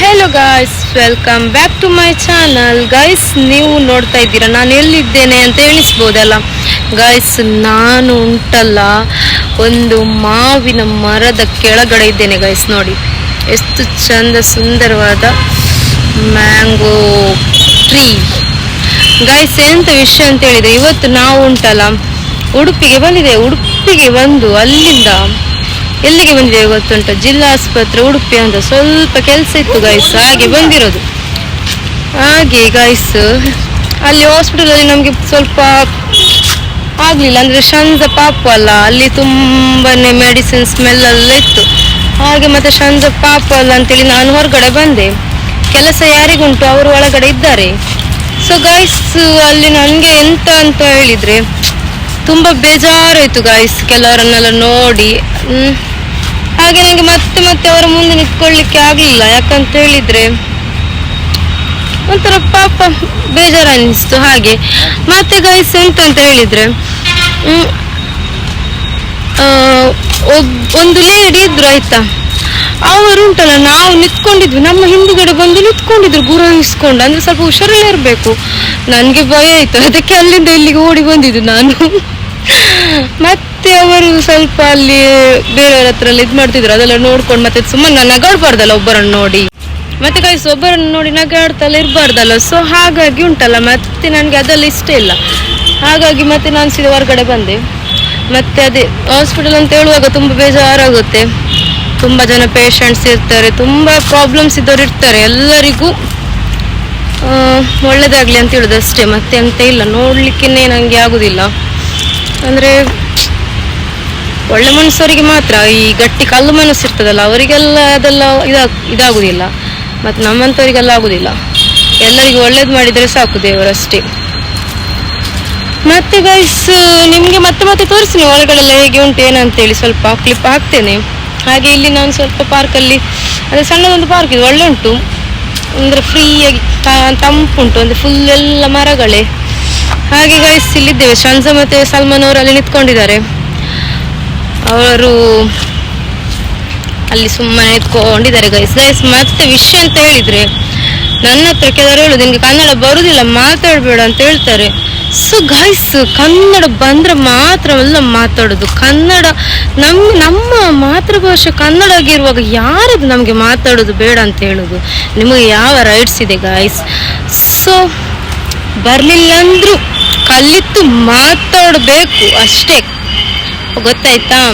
Hello guys welcome back to my channel guys ನೀವು ನೋಡ್ತಾ ಇದ್ದೀರಾ? ನಾನು ಎಲ್ಲಿದ್ದೇನೆ ಅಂತ ಎಣಿಸ್ಬೋದಲ್ಲ? ಗೈಸ್ ನಾನು ಉಂಟಲ್ಲ, ಒಂದು ಮಾವಿನ ಮರದ ಕೆಳಗಡೆ ಇದ್ದೇನೆ ಗೈಸ್ ನೋಡಿ. ಎಷ್ಟು ಚಂದ ಸುಂದರವಾದ ಮ್ಯಾಂಗೋ ಟ್ರೀ. ಗೈಸ್ ಎಂತ ವಿಷಯ ಅಂತ ಹೇಳಿದ್ರೆ, ಇವತ್ತು ನಾವು ಉಂಟಲ್ಲ, ಉಡುಪಿಗೆ ಬಂದಿದೆ. ಉಡುಪಿಗೆ ಬಂದು ಅಲ್ಲಿಂದ ಎಲ್ಲಿಗೆ ಬಂದಿದ್ದೇವೆ ಗೊತ್ತುಂಟ? ಜಿಲ್ಲಾ ಆಸ್ಪತ್ರೆ, ಉಡುಪಿ ಅಂತ ಸ್ವಲ್ಪ ಕೆಲಸ ಇತ್ತು ಗೈಸ್ ಹಾಗೆ ಬಂದಿರೋದು. ಹಾಗೆ ಗಾಯ್ಸ್ ಅಲ್ಲಿ ಹಾಸ್ಪಿಟಲಲ್ಲಿ ನಮಗೆ ಸ್ವಲ್ಪ ಆಗಲಿಲ್ಲ, ಅಂದ್ರೆ ಶಂಜ ಪಾಪ ಅಲ್ಲ, ಅಲ್ಲಿ ತುಂಬಾ ಮೆಡಿಸಿನ್ ಸ್ಮೆಲ್ ಎಲ್ಲ ಇತ್ತು. ಹಾಗೆ ಮತ್ತೆ ಶಂಜ ಪಾಪ ಅಲ್ಲ ಅಂತೇಳಿ ನಾನು ಹೊರಗಡೆ ಬಂದೆ. ಕೆಲಸ ಯಾರಿಗುಂಟು? ಅವರು ಒಳಗಡೆ ಇದ್ದಾರೆ. ಸೊ ಗಾಯ್ಸ್ ಅಲ್ಲಿ ನನಗೆ ಎಂತ ಅಂತ ಹೇಳಿದ್ರೆ, ತುಂಬಾ ಬೇಜಾರಾಯಿತು ಗಾಯ್ಸ್ ಕೆಲವರನ್ನೆಲ್ಲ ನೋಡಿ. ಹಾಗೆ ನಂಗೆ ಮತ್ತೆ ಮತ್ತೆ ಅವರ ಮುಂದೆ ನಿಂತ್ಕೊಳ್ಳಿಕ್ಕೆ ಆಗ್ಲಿಲ್ಲ. ಯಾಕಂತ ಹೇಳಿದ್ರೆ ಒಂಥರ ಪಾಪ ಬೇಜಾರು ಅನ್ನಿಸ್ತು ಹಾಗೆ. ಮತ್ತೆ ಗೈಸ್ ಎಂತ ಅಂತ ಹೇಳಿದ್ರೆ ಒಂದು ಲೇಡಿ ಇದ್ರು ಆಯ್ತಾ? ಅವರು ಉಂಟಲ್ಲ, ನಾವು ನಿಂತ್ಕೊಂಡಿದ್ವಿ. ನಮ್ಮ ಹಿಂದುಗಡೆ ಬಂದು ನಿಂತ್ಕೊಂಡಿದ್ರು, ಗುರಾಯಿಸ್ಕೊಂಡು. ಅಂದ್ರೆ ಸ್ವಲ್ಪ ಹುಷಾರಲ್ಲೇ ಇರಬೇಕು. ನನಗೆ ಭಯ ಆಯ್ತು. ಅದಕ್ಕೆ ಅಲ್ಲಿಂದ ಇಲ್ಲಿಗೆ ಓಡಿ ಬಂದಿದ್ದು ನಾನು. ಮತ್ತೆ ಅವರು ಸ್ವಲ್ಪ ಅಲ್ಲಿ ಬೇರೆಯವ್ರ ಹತ್ರ ಇದ್ ಮಾಡ್ತಿದ್ರು, ಅದೆಲ್ಲ ನೋಡ್ಕೊಂಡು ಮತ್ತೆ ಸುಮ್ಮನೆ ನಗಾಡ್ಬಾರ್ದಲ್ಲ ಒಬ್ಬರನ್ನು ನೋಡಿ. ಮತ್ತೆ ಕೈಸ್ ಒಬ್ಬರನ್ನು ನೋಡಿ ನಗಾಡ್ತಲ್ಲ ಇರಬಾರ್ದಲ್ಲ ಸೊ ಹಾಗಾಗಿ ಉಂಟಲ್ಲ ಮತ್ತೆ ನನಗೆ ಅದೆಲ್ಲ ಇಷ್ಟ ಇಲ್ಲ. ಹಾಗಾಗಿ ಮತ್ತೆ ನಾನು ಸೀದಾ ಹೊರಗಡೆ ಬಂದೆ. ಮತ್ತೆ ಅದೇ ಹಾಸ್ಪಿಟಲ್ ಅಂತ ಹೇಳುವಾಗ ತುಂಬ ಬೇಜಾರಾಗುತ್ತೆ. ತುಂಬ ಜನ ಪೇಷಂಟ್ಸ್ ಇರ್ತಾರೆ, ತುಂಬ ಪ್ರಾಬ್ಲಮ್ಸ್ ಇದ್ದವ್ರು ಇರ್ತಾರೆ, ಎಲ್ಲರಿಗೂ ಒಳ್ಳೇದಾಗಲಿ ಅಂತ ಹೇಳುದು ಅಷ್ಟೇ. ಮತ್ತೆ ಅಂತ ಇಲ್ಲ ನೋಡ್ಲಿಕ್ಕೆ ನನಗೆ ಆಗುದಿಲ್ಲ. ಅಂದ್ರೆ ಒಳ್ಳೆ ಮನಸ್ಸವರಿಗೆ ಮಾತ್ರ ಈ ಗಟ್ಟಿ ಕಲ್ಲು ಮನಸ್ಸು ಇರ್ತದಲ್ಲ, ಅವರಿಗೆಲ್ಲ ಅದೆಲ್ಲ ಇದಾಗ ಇದಾಗುದಿಲ್ಲ. ಮತ್ತು ನಮ್ಮಂಥವರಿಗೆಲ್ಲ ಆಗುದಿಲ್ಲ. ಎಲ್ಲರಿಗೂ ಒಳ್ಳೇದು ಮಾಡಿದರೆ ಸಾಕು ದೇವರಷ್ಟೇ. ಮತ್ತೆ ಗೈಸ್ ನಿಮಗೆ ಮತ್ತೆ ಮತ್ತೆ ತೋರಿಸ್ತೀನಿ ಒಳಗಡೆಲ್ಲ ಹೇಗೆ ಉಂಟು, ಏನಂತೇಳಿ ಸ್ವಲ್ಪ ಕ್ಲಿಪ್ ಹಾಕ್ತೇನೆ. ಹಾಗೆ ಇಲ್ಲಿ ನಾನು ಸ್ವಲ್ಪ ಪಾರ್ಕಲ್ಲಿ ಅದೇ ಸಣ್ಣದೊಂದು ಪಾರ್ಕ್ ಇದೆ, ಒಳ್ಳೆ ಉಂಟು. ಅಂದರೆ ಫ್ರೀಯಾಗಿ ತಂಪುಂಟು ಅಂದರೆ ಫುಲ್ ಎಲ್ಲ ಮರಗಳೇ. ಹಾಗೆ ಗೈಸ್ ಇಲ್ಲಿದ್ದೇವೆ. ಶಂಜ ಮತ್ತೆ ಸಲ್ಮಾನ್ ಅವರು ಅಲ್ಲಿ ನಿಂತ್ಕೊಂಡಿದ್ದಾರೆ. ಅವರು ಅಲ್ಲಿ ಸುಮ್ಮನೆ ಎತ್ಕೊಂಡಿದ್ದಾರೆ ಗೈಸ್ ಗೈಸ್ ಮತ್ತೆ ವಿಷಯ ಅಂತ ಹೇಳಿದ್ರೆ, ನನ್ನ ಹತ್ರ ಕೆಲವರು ಹೇಳುದು, ನಿನ್ಗೆ ಕನ್ನಡ ಬರುದಿಲ್ಲ, ಮಾತಾಡಬೇಡ ಅಂತ ಹೇಳ್ತಾರೆ. ಸೊ ಗೈಸ್ ಕನ್ನಡ ಬಂದ್ರೆ ಮಾತ್ರವಲ್ಲ ಮಾತಾಡೋದು. ಕನ್ನಡ ನಮ್ಮ ನಮ್ಮ ಮಾತೃಭಾಷೆ ಕನ್ನಡ ಆಗಿರುವಾಗ ಯಾರದು ನಮಗೆ ಮಾತಾಡೋದು ಬೇಡ ಅಂತ ಹೇಳೋದು. ನಿಮಗೆ ಯಾವ ರೈಟ್ಸ್ ಇದೆ ಗೈಸ್ ಸೊ ಬರಲಿಲ್ಲ ಅಂದ್ರೂ ಕಲಿತು ಮಾತಾಡಬೇಕು ಅಷ್ಟೇ. ಗೊತ್ತಾಯ್ತಾ?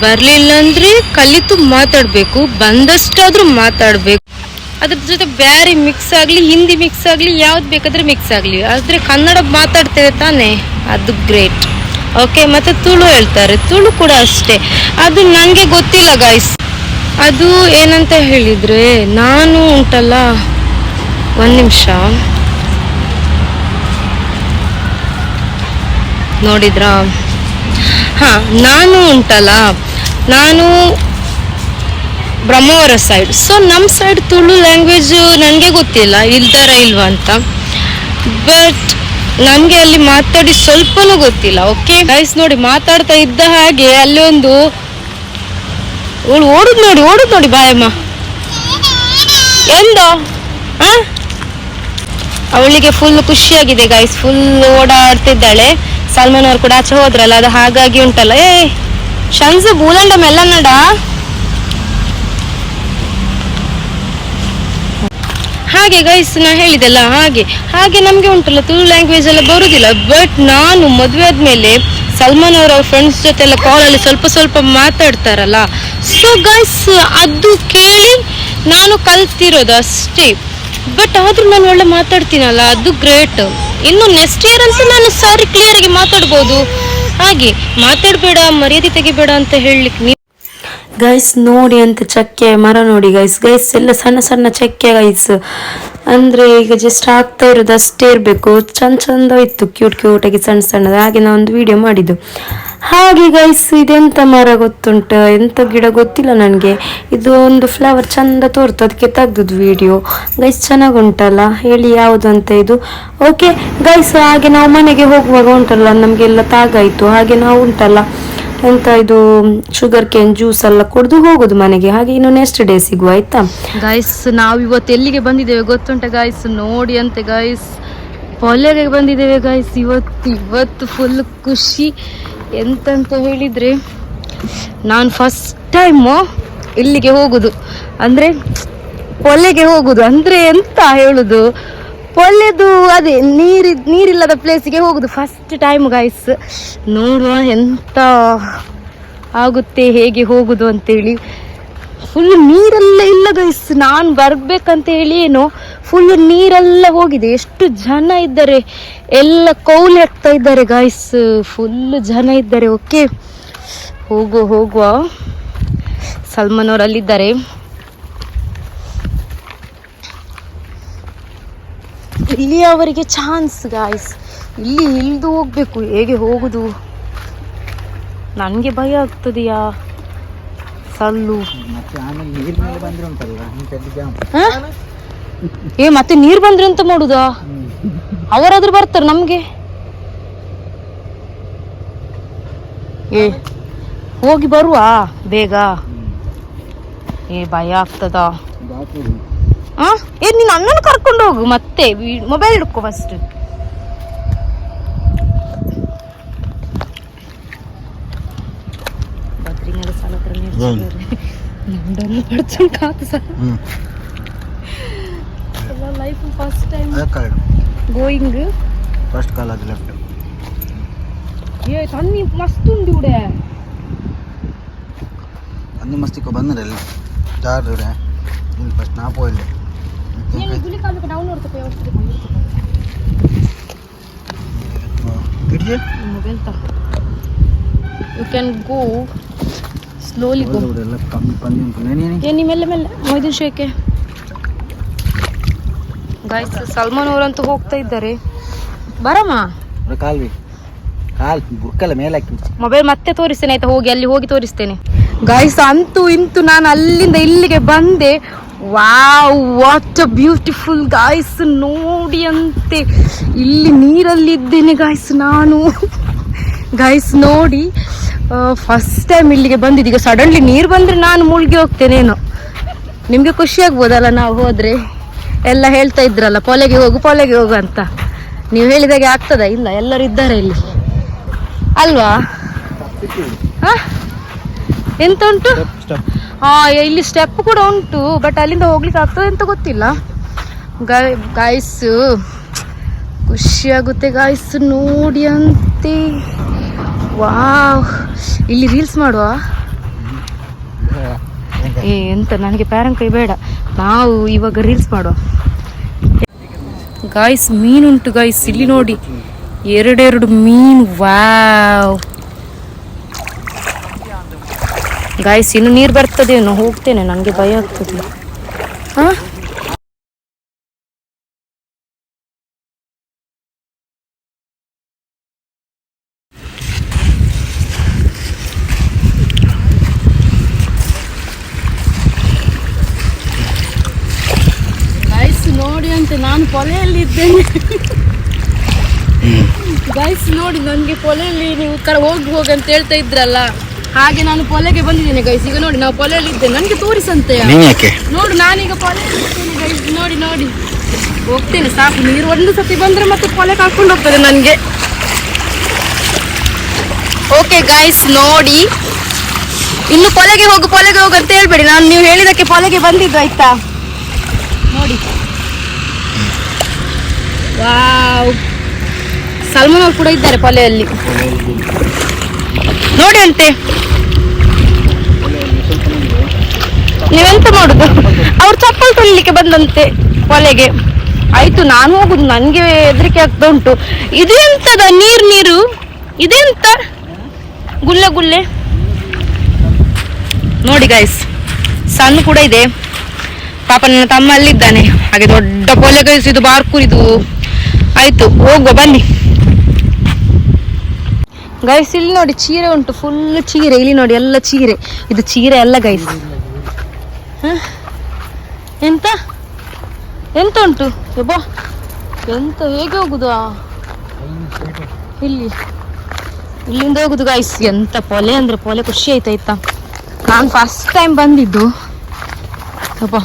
ಬರಲಿಲ್ಲ ಅಂದ್ರೆ ಕಲಿತು ಮಾತಾಡಬೇಕು, ಬಂದಷ್ಟಾದ್ರೂ ಮಾತಾಡಬೇಕು. ಅದ್ರ ಜೊತೆ ಬ್ಯಾರಿ ಮಿಕ್ಸ್ ಆಗಲಿ, ಹಿಂದಿ ಮಿಕ್ಸ್ ಆಗಲಿ, ಯಾವ್ದು ಬೇಕಾದ್ರೆ ಮಿಕ್ಸ್ ಆಗಲಿ. ಆದರೆ ಕನ್ನಡ ಮಾತಾಡ್ತೇವೆ ತಾನೇ? ಅದು ಗ್ರೇಟ್ ಓಕೆ ಮತ್ತೆ ತುಳು ಹೇಳ್ತಾರೆ. ತುಳು ಕೂಡ ಅಷ್ಟೇ. ಅದು ನನಗೆ ಗೊತ್ತಿಲ್ಲ ಗಾಯ್ಸ್ ಅದು ಏನಂತ ಹೇಳಿದ್ರೆ, ನಾನು ಉಂಟಲ್ಲ? ಒಂದು ನಿಮಿಷ. ನೋಡಿದ್ರಾ? ಹಾ, ನಾನು ಉಂಟಲ್ಲ. ನಾನು ಬ್ರಹ್ಮಾವರ ಸೈಡ್ ಸೊ ನಮ್ಮ ಸೈಡ್ ತುಳು ಲ್ಯಾಂಗ್ವೇಜ್ ನನಗೆ ಗೊತ್ತಿಲ್ಲ, ಇಲ್ದಾರ ಇಲ್ವಾ ಅಂತ. ಬಟ್ ನನಗೆ ಅಲ್ಲಿ ಮಾತಾಡಿ ಸ್ವಲ್ಪನೂ ಗೊತ್ತಿಲ್ಲ ಓಕೆ ಗೈಸ್ ನೋಡಿ, ಮಾತಾಡ್ತಾ ಇದ್ದ ಹಾಗೆ ಅಲ್ಲಿ ಒಂದು ಅವಳು ಓಡುದು ನೋಡಿ ಓಡುದು ನೋಡಿ ಬಾಯಮ್ಮ ಎಂದೋ? ಅವಳಿಗೆ ಫುಲ್ ಖುಷಿಯಾಗಿದೆ ಗೈಸ್ ಫುಲ್ ಓಡಾಡ್ತಿದ್ದಾಳೆ. ಸಲ್ಮಾನ್ ಅವ್ರು ಕೂಡ ಆಚೆ ಹೋದ್ರಲ್ಲ, ಅದು ಹಾಗಾಗಿ ಉಂಟಲ್ಲ. ಏ ಶಂಜ ಬೂಲಂಡ ಮೆಲ್ಲನ್ನಡ ಹಾಗೆ ಗೈಸ್ ನಾ ಹೇಳಿದೆಲ್ಲ ಹಾಗೆ. ಹಾಗೆ ನಮಗೆ ಉಂಟಲ್ಲ, ತುಳು ಲ್ಯಾಂಗ್ವೇಜ್ ಎಲ್ಲ ಬರುದಿಲ್ಲ. ಬಟ್ ನಾನು ಮದುವೆ ಆದ್ಮೇಲೆ ಸಲ್ಮಾನ್ ಅವರ ಫ್ರೆಂಡ್ಸ್ ಜೊತೆ ಎಲ್ಲ ಕಾಲಲ್ಲಿ ಸ್ವಲ್ಪ ಸ್ವಲ್ಪ ಮಾತಾಡ್ತಾರಲ್ಲ. ಸೊ ಗೈಸ್ ಅದು ಕೇಳಿ ನಾನು ಕಲ್ತಿರೋದು ಅಷ್ಟೇ. ಬಟ್ ಆದ್ರೂ ನಾನು ಒಳ್ಳೆ ಮಾತಾಡ್ತೀನಲ್ಲ, ಅದು ಗ್ರೇಟ್ ಇನ್ನು ನೆಕ್ಸ್ಟ್ ಇಯರ್ ಅಂತ ನಾನು ಸಾರಿ ಕ್ಲಿಯರ್ ಆಗಿ ಮಾತಾಡ್ಬೋದು. ಹಾಗೆ ಮಾತಾಡಬೇಡ, ಮರ್ಯಾದೆ ತೆಗಿಬೇಡ ಅಂತ ಹೇಳಲಿಕ್ಕೆ ನೀವು ಗೈಸ್ ನೋಡಿ ಅಂತ ಚಕ್ಕೆ, ಮರ ನೋಡಿ ಗೈಸ್ ಗೈಸ್ ಎಲ್ಲ ಸಣ್ಣ ಸಣ್ಣ ಚಕ್ಕೆ ಗೈಸ್ ಅಂದರೆ ಈಗ ಜಸ್ಟ್ ಆಗ್ತಾ ಇರೋದು ಅಷ್ಟೇ ಇರಬೇಕು. ಚಂದ ಚಂದ ಇತ್ತು ಕ್ಯೂಟ್ ಕ್ಯೂಟಾಗಿ ಸಣ್ಣ ಸಣ್ಣದು ಹಾಗೆ ಒಂದು ವಿಡಿಯೋ ಮಾಡಿದ್ದು. ಹಾಗೆ ಗೈಸ್ ಇದೆಂತ ಮರ ಗೊತ್ತುಂಟು? ಎಂತ ಗಿಡ ಗೊತ್ತಿಲ್ಲ ನನಗೆ. ಇದು ಒಂದು ಫ್ಲವರ್ ಚಂದ ತೋರ್ತು ಅದಕ್ಕೆ ತೆಗ್ದದ್ದು ವಿಡಿಯೋ ಗೈಸ್ ಚೆನ್ನಾಗುಂಟಲ್ಲ? ಹೇಳಿ ಯಾವುದು ಅಂತ ಇದು. ಓಕೆ ಗೈಸ್ ಹಾಗೆ ನಾವು ಮನೆಗೆ ಹೋಗುವಾಗ ಉಂಟಲ್ಲ, ನಮಗೆಲ್ಲ ತಾಗಾಯಿತು. ಹಾಗೆ ನಾವು ಉಂಟಲ್ಲ. ಎಂತ ಇದು ಶುಗರ್ ಕೇನ್ ಜ್ಯೂಸ್ ಎಲ್ಲ ಕುಡಿದು ಹೋಗುದು ಮನೆಗೆ. ಹಾಗೆ ಇನ್ನು ನೆಕ್ಸ್ಟ್ ಡೇ ಸಿಗುವ, ಆಯ್ತಾ? ಗೈಸ್ ನಾವು ಇವತ್ತು ಎಲ್ಲಿಗೆ ಬಂದಿದ್ದೇವೆ ಗೊತ್ತುಂಟ ಗೈಸ್ ನೋಡಿ ಅಂತೆ ಗೈಸ್ ಪೊಲೆಗೆ ಬಂದಿದ್ದೇವೆ ಗೈಸ್ ಇವತ್ತು ಇವತ್ತು ಫುಲ್ ಖುಷಿ. ಎಂತಂತ ಹೇಳಿದರೆ, ನಾನು ಫಸ್ಟ್ ಟೈಮು ಇಲ್ಲಿಗೆ ಹೋಗುದು. ಅಂದರೆ ಪೊಲೆಗೆ ಹೋಗುದು. ಅಂದರೆ ಎಂತ ಹೇಳುದು? ಪೊಲೆದು ಅದೇ, ನೀರಿ, ನೀರಿಲ್ಲದ ಪ್ಲೇಸಿಗೆ ಹೋಗುದು ಫಸ್ಟ್ ಟೈಮ್ ಗಾಯ್ಸ್ ನೋಡುವ ಎಂತ ಆಗುತ್ತೆ, ಹೇಗೆ ಹೋಗುದು ಅಂತೇಳಿ. ಫುಲ್ ನೀರೆಲ್ಲ ಇಲ್ಲ ಗೈಸ್ ನಾನು ಬರ್ಬೇಕಂತ ಹೇಳಿ ಏನು ಫುಲ್ ನೀರೆಲ್ಲ ಹೋಗಿದೆ. ಎಷ್ಟು ಜನ ಇದ್ದಾರೆ? ಎಲ್ಲ ಕೌಲಿ ಹಾಕ್ತಾ ಇದ್ದಾರೆ ಗೈಸ್ ಫುಲ್ ಜನ ಇದ್ದಾರೆ ಓಕೆ ಹೋಗುವ ಹೋಗುವ. ಸಲ್ಮಾನ್ ಅವ್ರು ಅಲ್ಲಿದ್ದಾರೆ ಇಲ್ಲಿ ಅವರಿಗೆ ಚಾನ್ಸ್ ಗಾಯ್ಸ್ ಇಲ್ಲಿ ಇಳಿದು ಹೋಗ್ಬೇಕು. ಹೇಗೆ ಹೋಗುದು? ನನಗೆ ಭಯ ಆಗ್ತದೆಯಾ? ಸಲ್ಲು ಮತ್ತೆ ಆಮೇಲೆ ನೀರ್ ಮೇಲೆ ಬಂದ್ರೆ ಉಂಟಲ್ಲ ಇಂಥದ್ದು ಜಾಮ್ ಹ? ಏ ಮತ್ತೆ ನೀರ್ ಬಂದ್ರೆ ಎಂತ ಮಾಡುದಾ? ಅವರಾದ್ರೂ ಬರ್ತಾರೆ ನಮ್ಗೆ. ಏ ಹೋಗಿ ಬರುವ ಬೇಗ. ಏ ಭಯ ಆಗ್ತದ. ಹಾ? ಆ ಏ ನೀನ್ ಅಣ್ಣನ ಕರ್ಕೊಂಡು ಹೋಗು ಮತ್ತೆ ಮೊಬೈಲ್ ಹಿಡ್ಕೊ ಫಸ್ಟ್ ಸಾಲ ಹತ್ರ ಏನು? ನಂದನ್ನು ಪಡ್ಚಂಡ್ ಕಾತು ಸರ್ ಹ್ಞೂ ಲೈಫ್ ಫಸ್ಟ್ ಟೈಮ್ ಅದಕ್ಕೆ ಗೋಯಿಂಗ್ ಫಸ್ಟ್ ಕಾಲ್ ಅದು ಲೆಫ್ಟ್ ಏ ತನ್ನಿ ಮಸ್ತ್ ಉಂಡು ಉಡೆ ಅన్ని ಮಸ್ತಿಕೊ ಬಂದ್ರೆ ಜಾರ್ರೆ ಇಲ್ಲಿ ಫಸ್ಟ್ ನಾ ಪೋಯಿಲ್ಲೆ ನೀನು ಗುಲಿ ಕಾಲು ಡೌನ್ಲೋಡ್ ತಗೋ ಯಾವ ಹಿಡಿಜೆ ಮೊಬೈಲ್ ತ you can go slowly go ಎಲ್ಲ ಕಮ್ಮಿ ಪಂದಿ ಉಂಟು. ನೇನೇನಿ ಏ ನೀ ಮೆಲ್ಲ ಮೆಲ್ಲ. ಮೊಯ್ದಿನ ಶೇಕೆ ಗಾಯ್ಸ್ ಸಲ್ಮಾನ್ ಅವರಂತೂ ಹೋಗ್ತಾ ಇದ್ದಾರೆ. ಬರಮ್ಮ. ಕಾಲ್ವಿ. ಕಾಲ್ ಬುಕ್ಕಲ್ಲ ಮೇಲೆ ಮೊಬೈಲ್ ಮತ್ತೆ ತೋರಿಸ್ತೇನೆ ಆಯ್ತಾ? ಹೋಗಿ ಅಲ್ಲಿ ಹೋಗಿ ತೋರಿಸ್ತೇನೆ. ಗಾಯ್ಸ್ ಅಂತೂ ಇಂತು ನಾನು ಅಲ್ಲಿಂದ ಇಲ್ಲಿಗೆ ಬಂದೆ. Wow what a beautiful guys ನೋಡಿ ಅಂತೆ. ಇಲ್ಲಿ ನೀರಲ್ಲಿ ಇದ್ದೇನೆ ಗಾಯ್ಸ್ ನಾನು. ಗಾಯ್ಸ್ ನೋಡಿ. ಫಸ್ಟ್ ಟೈಮ್ ಇಲ್ಲಿಗೆ ಬಂದಿದ್ದು. ಈಗ ಸಡನ್ಲಿ ನೀರು ಬಂದರೆ ನಾನು ಮುಳುಗಿ ಹೋಗ್ತೇನೇನೋ ನಿಮಗೆ ಖುಷಿ ಆಗ್ಬೋದಲ್ಲ ನಾವು ಹೋದರೆ? ಎಲ್ಲ ಹೇಳ್ತಾ ಇದ್ರಲ್ಲ ಪೊಲೆಗೆ ಹೋಗು ಪೊಲೆಗೆ ಹೋಗು ಅಂತ. ನೀವು ಹೇಳಿದಾಗೆ ಆಗ್ತದ? ಇಲ್ಲ ಎಲ್ಲರೂ ಇದ್ದಾರೆ ಇಲ್ಲಿ. ಅಲ್ವಾ? ಹ? ಎಂತ ಉಂಟು ಹಾ ಇಲ್ಲಿ ಸ್ಟೆಪ್ ಕೂಡ ಉಂಟು ಬಟ್ ಅಲ್ಲಿಂದ ಹೋಗ್ಲಿಕ್ಕೆ ಆಗ್ತದೆ ಅಂತ ಗೊತ್ತಿಲ್ಲ. ಗಾಯ್ಸ್ ಖುಷಿ ಆಗುತ್ತೆ ಗಾಯ್ಸ್ ನೋಡಿ ಅಂತೆ. ವಾವ್. ಇಲ್ಲಿ ರೀಲ್ಸ್ ಮಾಡುವ? ಏ ಎಂತ ನನಗೆ ಪ್ಯಾರನ್ ಕೈ ಬೇಡ. ನಾವು ಇವಾಗ ರೀಲ್ಸ್ ಮಾಡುವ. ಗಾಯ್ಸ್ ಮೀನುಂಟು ಗಾಯ್ಸ್ ಇಲ್ಲಿ ನೋಡಿ. ಎರಡೆರಡು ಮೀನು ವಾವ್. ಗಾಯ್ಸ್ ಇನ್ನು ನೀರು ಬರ್ತದೇನೋ ಹೋಗ್ತೇನೆ. ನನಗೆ ಭಯ ಆಗ್ತದೆ. ಹಾ ಗಾಯ್ಸ್ ನೋಡಿ ಅಂತೆ ನಾನು ಕೊಲೆಯಲ್ಲಿ ಇದ್ದೇನೆ. ಗೈಸ್ ನೋಡಿ ನನಗೆ ಕೊಲೆಯಲ್ಲಿ ನೀವು ಕರ ಹೋಗಿ ಹೋಗಿ ಅಂತ ಹೇಳ್ತಾ ಇದ್ರಲ್ಲ ಹಾಗೆ ನಾನು ಕೊಲೆಗೆ ಬಂದಿದ್ದೇನೆ ಗೈಸ್ ಈಗ ನೋಡಿ ನಾವು ಕೊಲೆಯಲ್ಲಿ ಇದ್ದೇನೆ. ನನಗೆ ತೋರಿಸಂತೆ ನೋಡು ನಾನೀಗ ಕೊಲೆ ಗೈಸ್ ನೋಡಿ ನೋಡಿ. ಹೋಗ್ತೇನೆ ಸಾಕು. ನೀರು ಒಂದು ಸತಿ ಬಂದ್ರೆ ಮತ್ತೆ ಕೊಲೆ ಹಾಕೊಂಡು ಹೋಗ್ತದೆ ನನಗೆ. ಓಕೆ ಗೈಸ್ ನೋಡಿ. ಇನ್ನು ಕೊಲೆಗೆ ಹೋಗು ಕೊಲೆಗೆ ಹೋಗು ಅಂತ ಹೇಳ್ಬೇಡಿ. ನಾನು ನೀವು ಹೇಳಿದಕ್ಕೆ ಕೊಲೆಗೆ ಬಂದಿದ್ದು ಆಯ್ತಾ? ನೋಡಿ. ವಾವ್. ಸಲ್ಮಾನ್ ಅವ್ರು ಕೂಡ ಇದ್ದಾರೆ ಪೊಲೆಯಲ್ಲಿ. ನೋಡಿ ಅಂತೆ. ನೀವೆಂತ ಮಾಡುದು? ಅವ್ರು ಚಪ್ಪಲ್ ತೊಳಿಲಿಕ್ಕೆ ಬಂದಂತೆ ಕೊಲೆಗೆ ಆಯ್ತು, ನಾನು ಹೋಗುದು, ನನ್ಗೆ ಹೆದರಿಕೆ ಆಗ್ತಾ ಉಂಟು. ಇದೆಂತದ ನೀರು ನೀರು? ಇದೆಂತ? ಗುಲ್ಲೆ ಗುಲ್ಲೆ ನೋಡಿ ಗೈಸ್ ಸಣ್ಣ ಕೂಡ ಇದೆ. ಪಾಪ ನನ್ನ ತಮ್ಮ ಅಲ್ಲಿದ್ದಾನೆ. ಹಾಗೆ ದೊಡ್ಡ ಪೊಲೆ ಗೈಸ್ ಇದು ಬಾರ್ಕೂರಿದು ಆಯ್ತು, ಹೋಗುವ, ಬನ್ನಿ. ಗೈಸ್ ಇಲ್ಲಿ ನೋಡಿ ಚೀರೆ ಉಂಟು ಫುಲ್ ಚೀರೆ. ಇಲ್ಲಿ ನೋಡಿ ಎಲ್ಲ ಚೀರೆ. ಇದು ಚೀರೆ ಎಲ್ಲ ಗೈಸ್ ಎಂತ? ಎಂತ ಉಂಟು? ಯಬ್ಬಾ, ಎಂತ ಹೇಗೆ ಹೋಗುದು? ಇಲ್ಲಿ, ಇಲ್ಲಿಂದ ಹೋಗುದು ಗೈಸ್ ಎಂತ ಪೊಲೆ ಅಂದ್ರೆ ಪೊಲೆ ಖುಷಿ ಆಯ್ತಾಯ್ತಾ ನಾನು ಫಸ್ಟ್ ಟೈಮ್ ಬಂದಿದ್ದು. ಅಪ್ಪ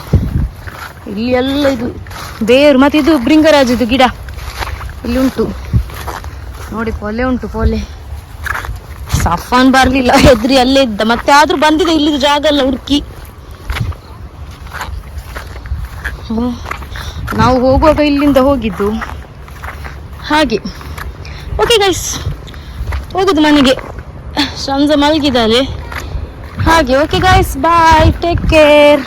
ಇಲ್ಲಿ ಎಲ್ಲ ಇದು ಬೇರು ಮತ್ತೆ ಇದು ಗಿಡ. ಇಲ್ಲಿ ಉಂಟು. ನೋಡಿ ಪೊಲೆ ಉಂಟು, ಪೊಲೆ. ಸಫಾನ್ ಬರ್ಲಿಲ್ಲ ಹೆದ್ರಿ ಅಲ್ಲೇ ಇದ್ದ. ಮತ್ತೆ ಆದ್ರೂ ಬಂದಿದೆ ಇಲ್ಲಿ ಜಾಗ ಅಲ್ಲ ಹುಡುಕಿ. ನಾವು ಹೋಗುವಾಗ ಇಲ್ಲಿಂದ ಹೋಗಿದ್ದು. ಹಾಗೆ. ಓಕೆ ಗೈಸ್ ಹೋಗುದು ಮನೆಗೆ. ಸಂಜೆ ಮಲಗಿದ್ದಾಳೆ. ಹಾಗೆ okay guys bye take care